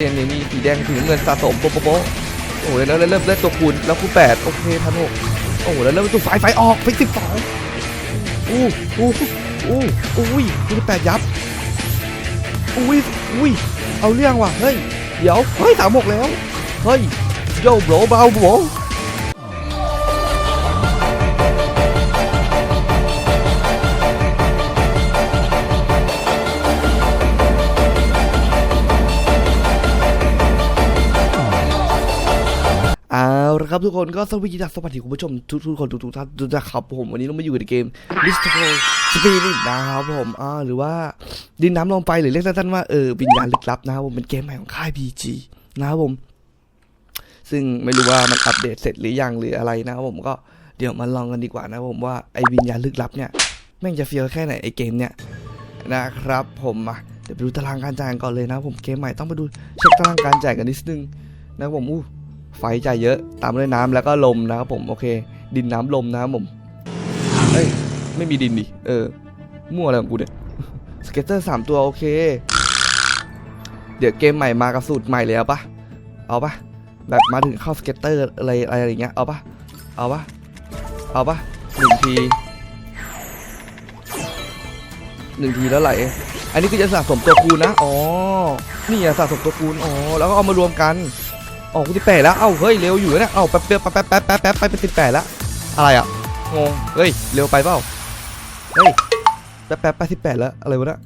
เรียนนี่มีสีแดงถึงเงินสะสมโป๊ะโป๊ะโอ้ยแล้วแล้วเริ่มเล่นตัวคูณแล้วคูณแปดโอเคพันหกโอ้โหแล้วเริ่มตัวไฟไฟออกไฟสิบสองอู้อู้อู้อุ้ยคูณแปดยับอุ้ยอุ้ยเอาเรื่องว่ะเฮ้ยเดี๋ยวเฮ้ยสามหกแล้วเฮ้ยโย่โบรเบาโบร ละครับทุกคนก็สวัสดีสวัสดีคุณผู้ชมทุกทุกๆคนทุกทุกๆท่านทุกท่านครับผมวันนี้เรามาอยู่ในเกม l i s t o Spirit นะครับผมอ่าหรือว่าดินน้ำลงไปหรือเรียกสั้นๆว่าเออวิญญาณลึกลับนะครับผมเป็นเกมใหม่ของค่าย PG นะครับผม ซึ่งไม่รู้ว่ามันอัปเดตเสร็จหรือยังหรืออะไรนะครับผมก็เดี๋ยวมาลองกันดีกว่านะครับผมว่าไอ้วิญญาณลึกลับเนี่ยแม่งจะเฟี้ยวแค่ไหนไอ้เกมเนี่ยนะครับ ผมมาเดี๋ยวไปดูตารางการจ่ายกันก่อนเลยนะผมเกมใหม่ต้องไปดูเช็คตารางการจ่ายกันนิดนึงนะผมอู้ ไฟใจเยอะตามด้วยน้ำแล้วก็ลมนะครับผมโอเค ดินน้ำลมนะครับผมเอ้ยไม่มีดินดิเออมั่วอะไรของกูเนี่ยสเก็ตเตอร์สามตัวโอเค เดี๋ยวเกมใหม่มากับสูตรใหม่เลยเอาปะเอาปะแบบมาถึงเข้าสเก็ตเตอร์อะไรอะไรอย่างเงี้ยเอาปะเอาปะเอาปะหนึ่งทีหนึ่งทีแล้วไหล อันนี้คือจะสะสมตัวคูณนะ อ๋อ นี่อะสะสมตัวคูณ อ๋อ แล้วก็เอามารวมกัน อ๋อกูที่แปดแล้ว เอ้า เฮ้ย เร็วอยู่นะเนี่ยเอ้าแป๊บแป๊บแป๊บแป๊บแป๊บแป๊บไปเป็นสิบแปดแล้ว อะไรอะ งง เฮ้ย เร็วไปเปล่า เฮ้ย แป๊บแป๊บไปสิบแปดแล้ว อะไรวะเนะ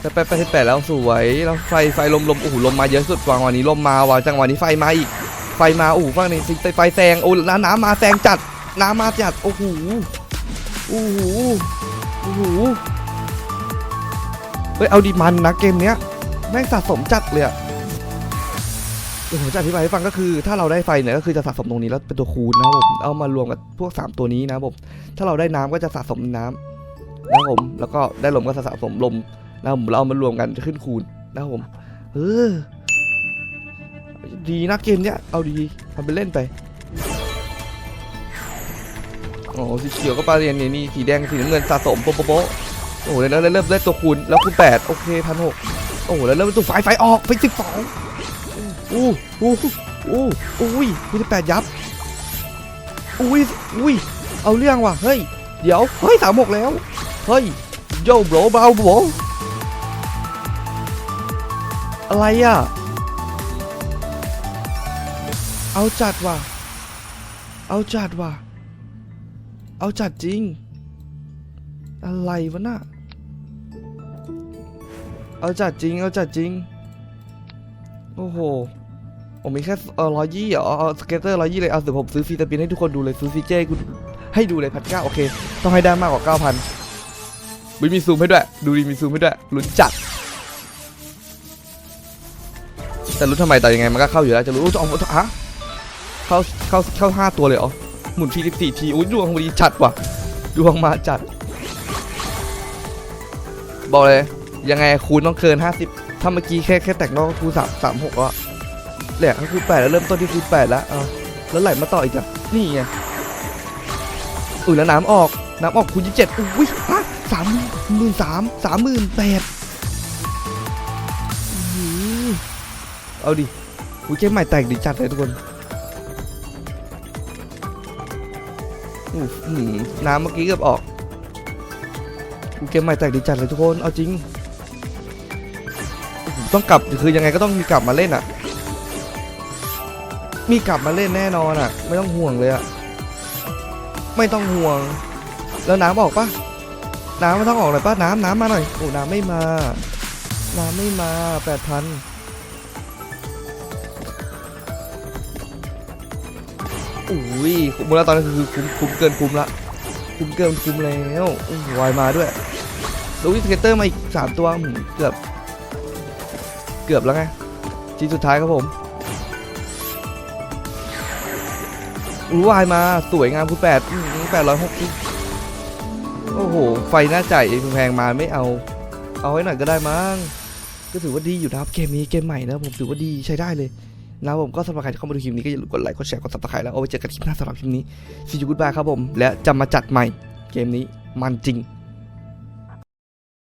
แป๊บแป๊บไปสิบแปดแล้วสวย แล้วไฟ ไฟลมลมโอ้โห ลมมาเยอะสุดว่าวันนี้ลมมาว่ะจังหวะนี้ไฟมาอีก ไฟมาโอ้โหฝั่งนี้ไฟไฟแซง โอ้น้ำน้ำมาแซงจัด น้ำมาจัด โอ้โห โอ้โห โอ้โห เฮ้ยเอาดีมันนะเกมเนี้ยแม่งสะสมจัดเลยอะเดี๋ยวผมจะอธิบายให้ฟังก็คือ ถ้าเราได้ไฟเนี่ยก็คือจะสะสมตรงนี้แล้วเป็นตัวคูณนะผมเอามารวมกับพวก 3 ตัวนี้นะผมถ้าเราได้น้ำก็จะสะสมน้ำนะผมแล้วก็ได้ลมก็สะสมลมนะผมเราเอามารวมกันจะขึ้นคูณนะผมเออดีนะเกมเนี้ยเอาดีทำไปเล่นไปโอ้สีเขียวก็ปลาเรียนนี่นี่สีแดงสีน้ำเงินสะสมโป๊ะโป๊ะ โอ้โหแล้วเริ่มเล่นตัวคูณแล้วคูณแปดโอเคพันหกโอ้โหแล้วเริ่มตัวไฟไฟออกไฟสิบสองอู้อู้อู้อุ้ยคูณแปดยับอุ้ยอุ้ยเอาเรื่องว่ะเฮ้ยเดี๋ยวเฮ้ยสามหกแล้วเฮ้ยโย่โบรเบาโบรอะไรอะเอาจัดว่ะเอาจัดว่ะเอาจัดจริง อะไรวะน่ะ เอาจัดจริง เอาจัดจริง โอ้โห ผมมีแค่เออร้อยยี่เหรอเอาสเก็ตเตอร์ร้อยยี่เลย เอาเดี๋ยวผมซื้อฟีตาปินให้ทุกคนดูเลย ซื้อฟีเจ้คุณให้ดูเลยพันเก้าโอเค ต้องให้ได้มากกว่าเก้าพันวิมีซูมให้ด้วย ดูดีมีซูมให้ด้วยลุ้นจัด แต่รู้ทำไมแต่ยังไงมันก็เข้าอยู่แล้ว จะรู้จะเอาฮะเข้าเข้าเข้าห้าตัวเลยเหรอ หมุนทีสิบสี่ทีอุ้ยดวงวันนี้จัดว่ะ ดวงมาจัด บอกเลย ยังไงคูณต้องเกินห้าสิบถ้าเมื่อกี้แค่แค่แต่งนอกก็คูณสามสามหกแล้วแหละคูณแปดแล้วเริ่มต้นที่คูณแปดแล้วเอาแล้วไหลมาต่ออีกอะนี่ไงอุ้ยแล้วน้ำออกน้ำออกคูณยี่สิบเจ็ดอุ้ยฮะสามหมื่นสามสามหมื่นแปดเอาดิอุ้ยเกมใหม่แตกดีจัดเลยทุกคนอู้หน้ำเมื่อกี้เกือบออกกูเกมใหม่แตกดีจัดเลยทุกคน เอาจริง ต้องกลับคือยังไงก็ต้องมีกลับมาเล่นอะมีกลับมาเล่นแน่นอนอะไม่ต้องห่วงเลยอะไม่ต้องห่วง แล้วน้ำออกปะน้ำไม่ต้องออกเลยปะน้ำน้ำมาหน่อยโอ้น้ำไม่มา น้ำไม่มาแปดพันอุ้ยคุ้มแล้วตอนนี้คือคุ้มคุ้มเกินคุ้มละคุ้มเกินคุ้มแล้ววายมาด้วยลูวิสเกตเตอร์มาอีกสามตัวหืมเกือบ เกือบแล้วไงทีสุดท้ายครับผมอู้วายมาสวยงามคุณแปดแปดร้อยหกสิบโอ้โห ไฟหน้าจ่ายแพงมาไม่เอา เอาไว้หน่อยก็ได้มั้ง ก็ถือว่าดีอยู่นะครับ เกมนี้เกมใหม่นะผมถือว่าดีใช้ได้เลยนะครับผมก็สำหรับใครที่เข้ามาดูคลิปนี้ก็อย่าลืมกดไลค์กดแชร์กดซับสไครต์แล้วเอาไว้เจอกันคลิปหน้าสำหรับคลิปนี้ซีจูกุดบายครับผม และจะมาจัดใหม่เกมนี้มันจริง